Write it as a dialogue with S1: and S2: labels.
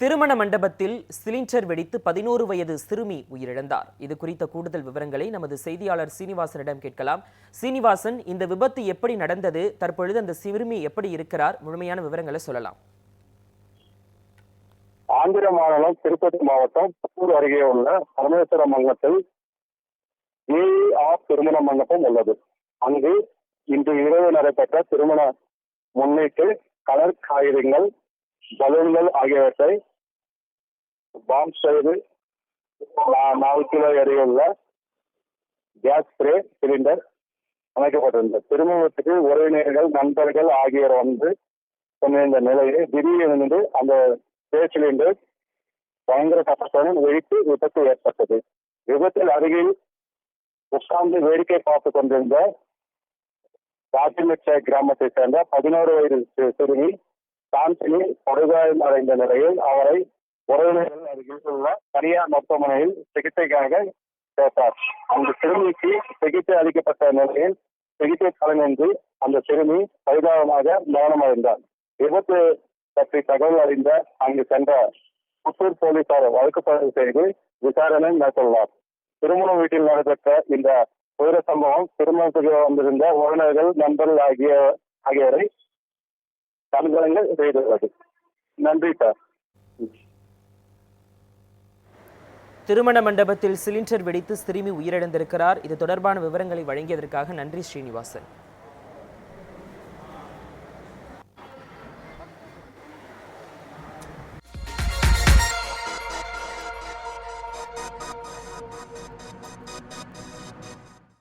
S1: திருமண மண்டபத்தில் சிலிண்டர் வெடித்து பதினோரு வயது சிறுமி உயிரிழந்தார். இது குறித்த கூடுதல் விவரங்களை நமது செய்தியாளர் சீனிவாசனிடம் கேட்கலாம். சீனிவாசன் இந்த விபத்து எப்படி நடந்தது? தற்பொழுது அந்த சிறுமி எப்படி இருக்கிறார்? முழுமையான விவரங்களை சொல்லலாம்.
S2: ஆந்திர மாநிலம் திருப்பதி மாவட்டம் புத்தூர் அருகே உள்ள பரமேஸ்வர மங்கத்தில் ஏஆர் திருமண மண்டபம் உள்ளது. அங்கு இன்று இரவு நடைபெற்ற திருமண முன்னிட்டு கலர் காகிதங்கள் பலூன்கள் ஆகியவற்றை பாம் செய்து நா- நாலு கிலோ எடையுள்ள கேஸ் ஸ்ப்ரே சிலிண்டர் அமைக்கப்பட்டிருந்தது. திருமணத்துக்கு உறவினர்கள் நண்பர்கள் ஆகியோர் வந்து கொண்டிருந்த நிலையில் திடீரென்று அந்த கேஸ் சிலிண்டர் பயங்கர சத்தத்துடன் வெடித்து விபத்து ஏற்பட்டது. விபத்தில் அருகில் உட்கார்ந்து வேடிக்கை பார்த்து கொண்டிருந்த ராஜமிச்ச கிராமத்தை சேர்ந்த பதினோரு வயது சிறுமி சாந்தினி படுகாயம் அடைந்த நிலையில் அவரை உறவினர்கள் அருகில் உள்ள தனியார் மருத்துவமனையில் சிகிச்சைக்காக சேர்த்தார். அந்த சிறுமிக்கு சிகிச்சை அளிக்கப்பட்ட நிலையில் சிகிச்சை பலனின்றி அந்த சிறுமி பரிதாபமாக மரணமடைந்தார். விபத்து பற்றி தகவல் அறிந்த அங்கு சென்ற புத்தூர் போலீசார் வழக்கு பதிவு செய்து விசாரணை மேற்கொள்ளார் திருமண வீட்டில் நடைபெற்ற இந்த உயிர சம்பவம் திருமணத்துக்கு வந்திருந்த உறவினர்கள் நண்பர்கள் ஆகிய ஆகியோரை கண்கலங்கள் செய்துள்ளது. நன்றி சார்.
S1: திருமண மண்டபத்தில் சிலிண்டர் வெடித்து சிறுமி உயிரிழந்திருக்கிறார். இது தொடர்பான விவரங்களை வழங்கியதற்காக நன்றி ஸ்ரீனிவாசன்.